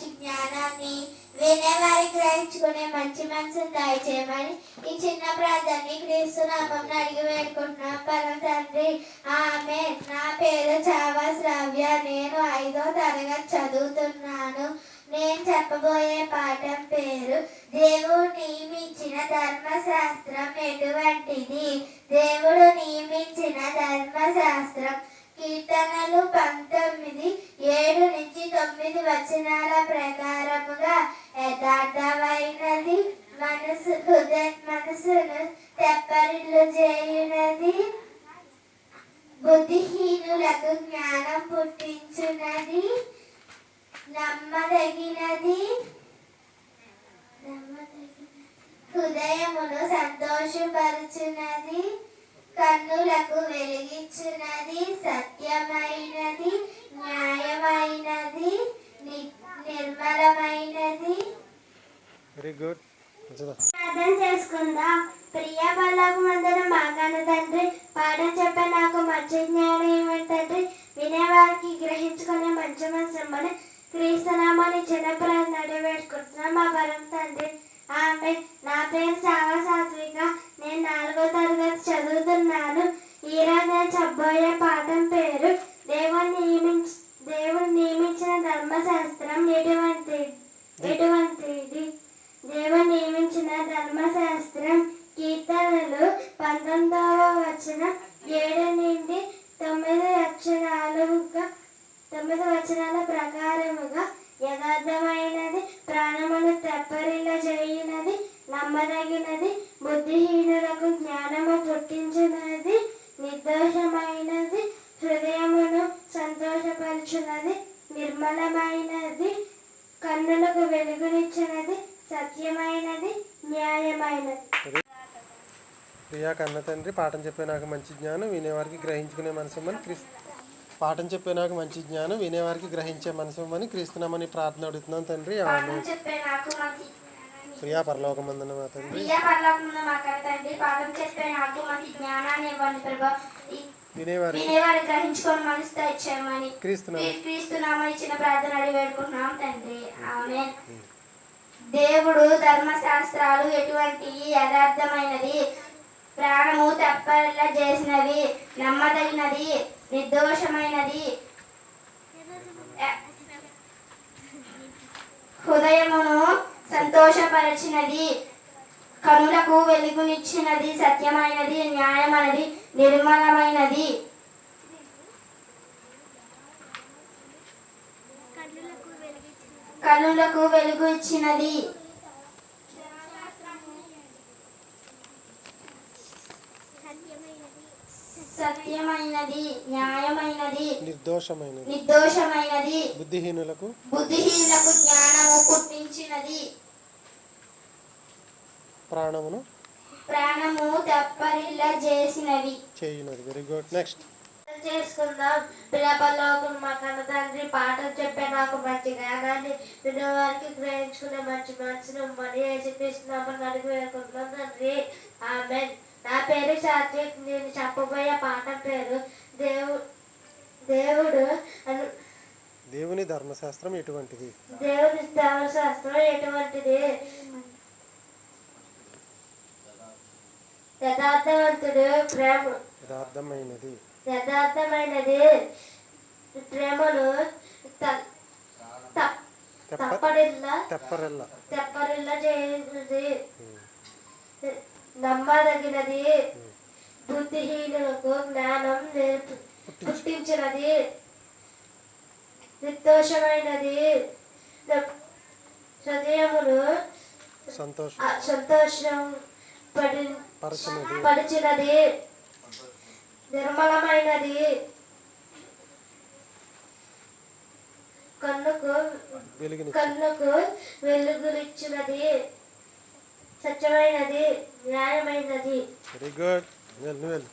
మంచి జ్ఞానాన్ని వినేవారి గ్రహించుకునే మంచి మనసును దయచేయమని ఈ చిన్న ప్రార్థనని క్రీస్తు నామం అడిగి వేడుకుంటున్నాం. పరమ తండ్రి ఆమె నా పేరు చావా శ్రావ్య నేను ఐదో తరగతి చదువుతున్నాను. నేను చెప్పబోయే పాఠం పేరు దేవుడు నియమించిన ధర్మశాస్త్రం ఎటువంటిది? దేవుడు నియమించిన ధర్మశాస్త్రం కీర్తనలు పంతొమ్మిది ఏడు నుంచి తొమ్మిది వచనాల ప్రకారముగా యథార్థమైనది మనసు హృదయ మనసును తెప్పరిల్లు చేయునది. బుద్ధిహీనులకు జ్ఞానం పుట్టించున్నది నమ్మదగినది. నమ్మదగినది. హృదయమును సంతోషపరుచున్నది కన్నులకు వెలిగించున్నది సత్యమైనది న్యాయమైనది నిర్మలమైనది. వెరీ గుడ్ అర్థం చేసుకుందాం. ప్రియ బలకు మందున మాగాన తండ్రి పాఠం చెప్పే నాకు మంచి జ్ఞానం తండ్రి. వినేవారికి గ్రహించుకునే మంచి మనసమ్మని క్రీస్తునామాని చిన్న ప్రార్థన వేడుకుంటున్నాం మా వరం తండ్రి ఆమె నా పేరు చావా సాత్విక నేను నాలుగో తరగతి చదువుతున్నాను ఈరోజు నేను చెప్పబోయే పాఠం పేరు దేవుడు నియమించి దేవుడు నియమించిన ధర్మశాస్త్రం ఎటువంటి ఎటువంటిది దేవుడు నియమించిన ధర్మశాస్త్రం కీర్తనలు పంతొమ్మిదవ వచనం ఏడు నుండి తొమ్మిది వచనాలుగా తొమ్మిది వచనాల ప్రకారముగా యథార్థమైనది ప్రాణమును తెప్పరిల్ల చేయునది నమ్మదగినది బుద్ధిహీనులకు జ్ఞానము పుట్టించినది నిర్దోషమైనది హృదయమును సంతోషపరచున్నది నిర్మలమైనది కన్నులకు వెలుగునిచ్చినది సత్యమైనది న్యాయమైనది. ప్రియా కన్న తండ్రి పాఠం చెప్పే నాకు మంచి జ్ఞానం వినేవారికి గ్రహించుకునే మన క్రీస్తు పాఠం చెప్పే నాకు మంచి జ్ఞానం వినేవారికి గ్రహించే మనసమ్మని క్రీస్తునామని ప్రార్థన అడుగుతున్నాను తండ్రి. ప్రియా పరలోకమందున మా తండ్రి. వినేవారి గ్రహించుకొని ప్రార్థన అడిగి వేడుకుంటున్నాం తండ్రి. ఆమె దేవుడు ధర్మశాస్త్రాలు ఎటువంటి యథార్థమైనది? ప్రాణము తప్పలా చేసినవి నమ్మదగినది నిర్దోషమైనది. హృదయమును సంతోషపరచినది కనులకు వెలుగునిచ్చినది సత్యమైనది న్యాయమైనది నిర్మలమైనది. కనులకు వెలుగు ఇచ్చినది. సత్యమైనది న్యాయమైనది నిర్దోషమైనది. నిర్దోషమైనది బుద్ధిహీనులకు బుద్ధిహీనులకు జ్ఞానము పుట్టించినది. ప్రాణమును ప్రాణము తెప్పరిల్ల చేసినవి. చేయునది. వెరీ గుడ్ నెక్స్ట్ చేసుకుందాం. పిల్లపల్లోకం మా కన్న తండ్రి పాటలు చెప్పే నాకు మంచి జ్ఞానాన్ని వినేవారికి గ్రహించుకునే మంచి మనసును మరి అడిగి వేడుకుంటున్నాం తండ్రి. ఆమె నా పేరు సాత్విక్ నేను చెప్పబోయే పాఠం పేరు దేవు దేవుడు దేవుని ధర్మశాస్త్రం ఎటువంటిది? దేవుని ధర్మశాస్త్రం ఎటువంటిది? యథార్థవంతుడు ప్రేమ యథార్థమైనది. యథార్థమైనది. ప్రేమను త- త- తెప్ప తప్పడిల్లా తెప్పరెల్ల. తెప్పరిల్లా చేయున్నది నమ్మదగినది. బుద్ధిహీనులకు జ్ఞానం నేర్పు పుట్టించినది. నిర్దోషమైనది. హృదయమును సంతోషం. ఆ సంతోషం పడి పరచినది. పరిచినది నిర్మలమైనది. కన్నుకు కన్నుకు వెలుగునిచ్చినది. సత్యమైనది న్యాయమైనది వెరీ గుడ్ వెళ్ళు వెళ్ళు